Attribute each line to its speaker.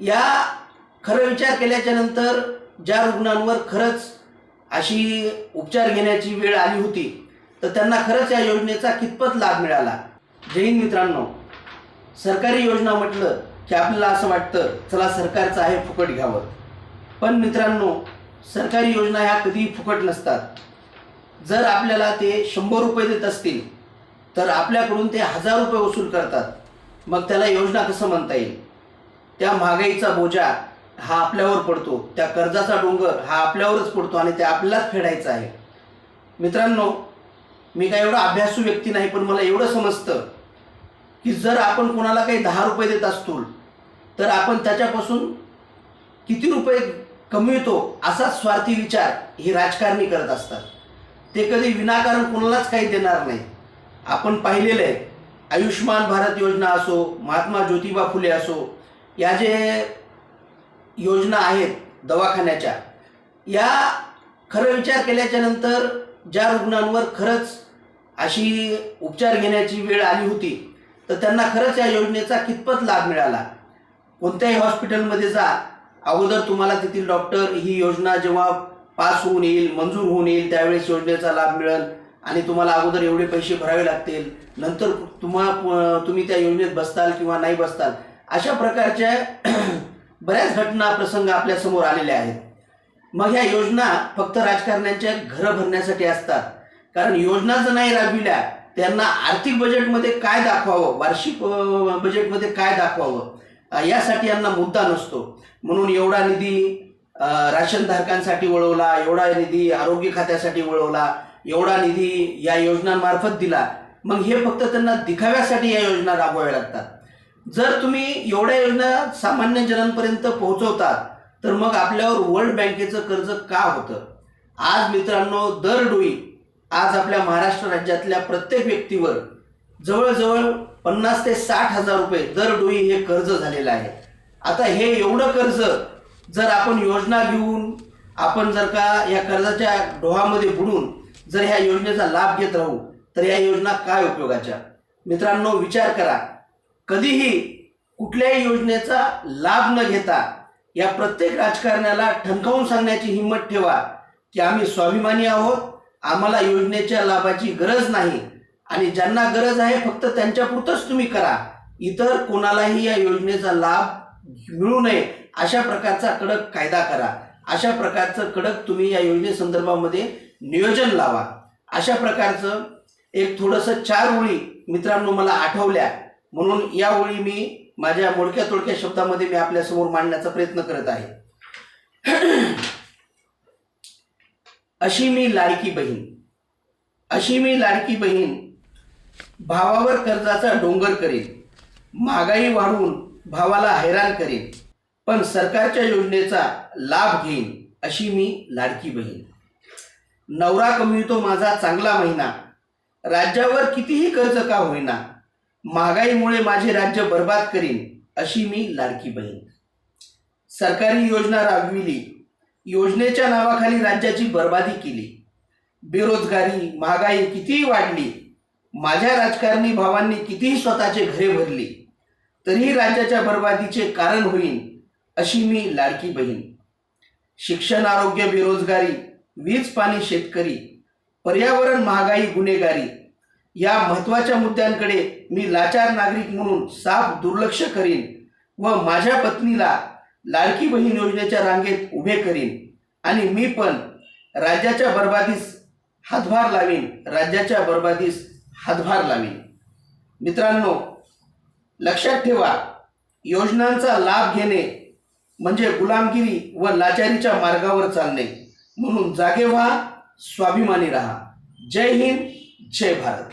Speaker 1: या खरं विचार केल्याच्यानंतर ज्या रुग्णांवर खरंच अशी उपचार घेण्याची वेळ आली होती तर त्यांना खरंच या योजनेचा कितपत लाभ मिळाला? जय हिंद मित्रांनो. सरकारी योजना म्हटलं की आपल्याला असं वाटतं चला सरकारचं आहे फुकट घ्यावं. पण मित्रांनो सरकारी योजना ह्या कधीही फुकट नसतात. जर आपल्याला ते शंभर रुपये देत असतील तर आपल्याकडून ते हजार रुपये वसूल करतात. मग त्याला योजना कसं म्हणता येईल? त्या महागाईचा बोजा हा आपल्यावर पडतो. त्या कर्जाचा डोंगर हा आपल्यावरच पडतो आणि ते आपल्यालाच फेडायचा आहे. मित्रांनो मी काय एवढा अभ्यासू व्यक्ती नाही पण मला एवढं समजतं की जर आपण कोणाला काही दहा रुपये देत असतो तर आपण त्याच्यापासून किती रुपये कमवितो असा स्वार्थी विचार हे राजकारणी करत असतात. ते कधी विनाकारण कोणालाच काही देणार नाही. आपण पाहिलेलं आहे आयुष्यमान भारत योजना असो महात्मा ज्योतिबा फुले असो या जे योजना आहेत दवाखान्याच्या या खरं विचार केल्याच्यानंतर ज्या रुग्णांवर खरंच अशी उपचार घेण्याची वेळ आली होती तर त्यांना खरंच या योजनेचा कितपत लाभ मिळाला? कोणत्याही हॉस्पिटलमध्ये जा. अगोदर तुम्हाला तेथील डॉक्टर ही योजना जेव्हा पास होऊन येईल मंजूर होऊन येईल त्यावेळेस योजनेचा लाभ मिळेल आणि तुम्हाला अगोदर एवढे पैसे भरावे लागतील. नंतर तुम्हा तुम्ही त्या योजनेत बसताल किंवा नाही बसताल अशा प्रकारच्या बऱ्याच घटना प्रसंग आपल्यासमोर आलेले आहेत. मग ह्या योजना फक्त राजकारण्यांच्या घरं भरण्यासाठी असतात. कारण योजना जर नाही राबविल्या त्यांना आर्थिक बजेटमध्ये काय दाखवावं? वार्षिक बजेटमध्ये काय दाखवावं? यासाठी यांना मुद्दा नसतो. म्हणून एवढा निधी राशनधारकांसाठी वळवला एवढा निधी आरोग्य खात्यासाठी वळवला एवढा निधी या योजनांमार्फत दिला. मग हे फक्त त्यांना दिखाव्यासाठी या योजना राबवाव्या लागतात. जर तुम्ही एवढ्या योजना सामान्य जनांपर्यंत पोहोचवतात तर मग आपल्यावर वर्ल्ड बँकेचं कर्ज का होतं? आज मित्रांनो दरडोई आज आपल्या महाराष्ट्र राज्यातल्या प्रत्येक व्यक्तीवर जवळजवळ पन्नास ते साठ हजार रुपये दरडोई हे कर्ज झालेलं आहे. आता हे एवढं कर्ज जर आपण योजना घेऊन आपण जर का या कर्जाच्या डोहामध्ये बुडून जर ह्या योजनेचा लाभ घेत राहू तर या योजना काय उपयोगाच्या? मित्रांनो विचार करा. कधीही कुठल्याही योजनेचा लाभ न घेता या प्रत्येक राजकारण्याला ठणकावून सांगण्याची हिंमत ठेवा की आम्ही स्वाभिमानी आहोत. आम्हाला योजनेच्या लाभाची गरज नाही आणि ज्यांना गरज आहे फक्त त्यांच्यापुरतंच तुम्ही करा. इतर कोणालाही या योजनेचा लाभ मिळू नये अशा प्रकारचा कडक कायदा करा. अशा प्रकारचं कडक तुम्ही या योजनेसंदर्भामध्ये नियोजन लावा. अशा प्रकारचं एक थोडंसं चार ओळी मित्रांनो मला आठवल्या. म्हणून यावेळी मी माझ्या मोडक्या तोडक्या शब्दामध्ये मी आपल्यासमोर मांडण्याचा प्रयत्न करत आहे. अशी मी लाडकी बहीण अशी मी लाडकी बहीण भावावर कर्जाचा डोंगर करेन महागाई वाढवून भावाला हैराण करेन पण सरकारच्या योजनेचा लाभ घेईन अशी मी लाडकी बहीण. नवरा कमवितो माझा चांगला महिना राज्यावर कितीही कर्ज का होईना महागाईमुळे माझे राज्य बर्बाद करीन अशी मी लाडकी बहीण. सरकारी योजना राबविली. योजनेच्या नावाखाली राज्याची बर्बादी केली. बेरोजगारी महागाई कितीही वाढली माझ्या राजकारणी भावांनी कितीही स्वतःचे घरे भरली तरीही राज्याच्या बर्बादीचे कारण होईन अशी मी लाडकी बहीण. शिक्षण आरोग्य बेरोजगारी वीज पाणी शेतकरी पर्यावरण महागाई गुन्हेगारी या महत्त्वाच्या मुद्द्यांकडे मी लाचार नागरिक म्हणून साफ दुर्लक्ष करीन व माझ्या पत्नीला लाडकी बहीण योजनेच्या रांगेत उभे करीन. आणि मी पण राज्याच्या बर्बादीस हातभार लावीन राज्याच्या बर्बादीस हातभार लावीन. मित्रांनो लक्षात ठेवा योजनांचा लाभ घेणे म्हणजे गुलामगिरी व लाचारीच्या मार्गावर चालणे. म्हणून जागे व्हा स्वाभिमानी राहा. जय हिंद जय भारत.